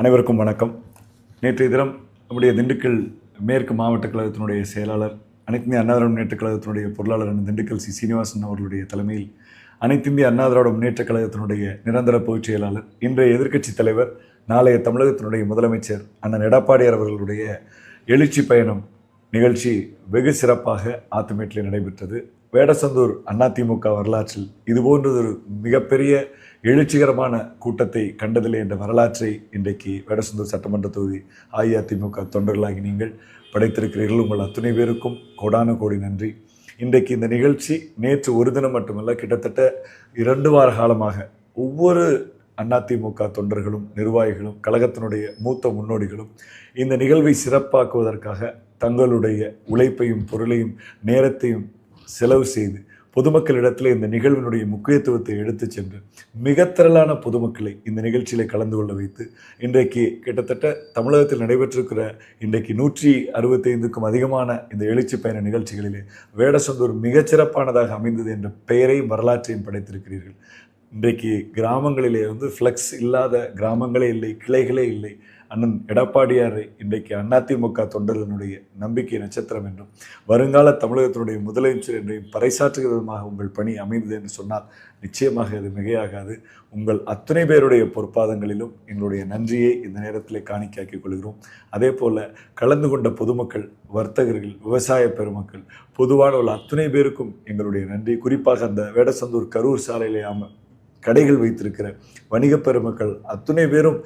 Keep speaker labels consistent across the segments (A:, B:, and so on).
A: அனைவருக்கும் வணக்கம். நேற்றைய தினம் நம்முடைய திண்டுக்கல் மேற்கு மாவட்ட கழகத்தினுடைய செயலாளர் அனைத்து இந்திய அண்ணா திராவிட முன்னேற்ற கழகத்தினுடைய பொருளாளரான திண்டுக்கல் சி சீனிவாசன் அவர்களுடைய தலைமையில் அனைத்து இந்திய அண்ணா திராவிட முன்னேற்ற கழகத்தினுடைய நிரந்தர பொதுச் செயலாளர் இன்றைய எதிர்க்கட்சி தலைவர் நாளைய தமிழகத்தினுடைய முதலமைச்சர் அண்ணன் எடப்பாடியார் அவர்களுடைய எழுச்சி பயணம் நிகழ்ச்சி வெகு சிறப்பாக ஆத்துமேட்டில் நடைபெற்றது. வேடசந்தூர் அதிமுக வரலாற்றில் இது போன்றதொரு மிகப்பெரிய எழுச்சிகரமான கூட்டத்தை கண்டதில்லை என்ற வரலாற்றை இன்றைக்கு வேடசந்தூர் சட்டமன்ற தொகுதி அஇஅதிமுக தொண்டர்களாகி நீங்கள் படைத்திருக்கிறீர்கள். உங்கள் அத்துணை பேருக்கும் கோடான கோடி நன்றி. இன்றைக்கு இந்த நிகழ்ச்சி நேற்று ஒரு தினம் மட்டுமல்ல கிட்டத்தட்ட இரண்டு வார காலமாக ஒவ்வொரு அதிமுக தொண்டர்களும் நிர்வாகிகளும் கழகத்தினுடைய மூத்த முன்னோடிகளும் இந்த நிகழ்வை சிறப்பாக்குவதற்காக தங்களுடைய உழைப்பையும் பொருளையும் நேரத்தையும் செலவு செய்து பொதுமக்களிடத்தில் இந்த நிகழ்வினுடைய முக்கியத்துவத்தை எடுத்துச் சென்று மிக திரளான பொதுமக்களை இந்த நிகழ்ச்சியில் கலந்து கொள்ள வைத்து இன்றைக்கு கிட்டத்தட்ட தமிழகத்தில் நடைபெற்றிருக்கிற இன்றைக்கு நூற்றி அறுபத்தைந்துக்கும் அதிகமான இந்த எழுச்சி பயண நிகழ்ச்சிகளிலே வேடசந்தூர் மிகச்சிறப்பானதாக அமைந்தது என்ற பெயரையும் வரலாற்றையும் படைத்திருக்கிறீர்கள். இன்றைக்கு கிராமங்களிலே வந்து ஃப்ளெக்ஸ் இல்லாத கிராமங்களே இல்லை கிளைகளே இல்லை. அண்ணன் எடப்பாடியாரை இன்றைக்கு அதிமுக தொண்டர்களுடைய நம்பிக்கை நட்சத்திரம் என்றும் வருங்கால தமிழகத்தினுடைய முதலமைச்சர் என்றையும் பறைசாற்றுகிற விதமாக உங்கள் பணி அமைந்தது என்று சொன்னால் நிச்சயமாக அது மிகையாகாது. உங்கள் அத்தனை பேருடைய பொற்பாதங்களிலும் எங்களுடைய நன்றியை இந்த நேரத்தில் காணிக்காக்கிக் கொள்கிறோம். அதே போல் கலந்து கொண்ட பொதுமக்கள் வர்த்தகர்கள் விவசாய பெருமக்கள் பொதுவான உள்ள அத்தனை பேருக்கும் எங்களுடைய நன்றி. குறிப்பாக அந்த வேடசந்தூர் கரூர் சாலையிலே கடைகள் வைத்திருக்கிற வணிகப் பெருமக்கள் அத்தனை பேரும்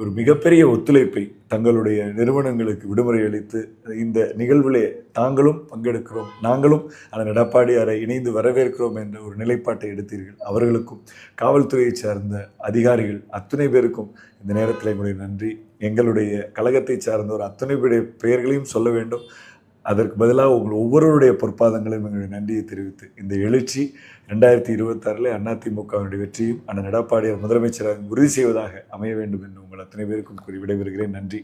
A: ஒரு மிகப்பெரிய ஒத்துழைப்பை தங்களுடைய நிறுவனங்களுக்கு விடுமுறை அளித்து இந்த நிகழ்விலே தாங்களும் பங்கெடுக்கிறோம். நாங்களும் அந்த எடப்பாடியாரை இணைந்து வரவேற்கிறோம் என்ற ஒரு நிலைப்பாட்டை எடுத்தீர்கள். அவர்களுக்கும் காவல்துறையை சார்ந்த அதிகாரிகள் அத்துணை பேருக்கும் இந்த நேரத்தில் எங்களுடைய நன்றி. எங்களுடைய கழகத்தை சார்ந்த ஒரு அத்தனை பேருடைய பெயர்களையும் சொல்ல வேண்டும். அதற்கு பதிலாக உங்கள் ஒவ்வொருவருடைய பொற்பாதங்களையும் எங்களுடைய நன்றியை தெரிவித்து இந்த எழுச்சி ரெண்டாயிரத்தி இருபத்தாறில் அதிமுகவினுடைய வெற்றியும் அண்ணன் எடப்பாடியார் முதலமைச்சராக உறுதி செய்வதாக அமைய வேண்டும் என்று உங்கள் அத்தனை பேருக்கும் கூறி விடைபெறுகிறேன். நன்றி.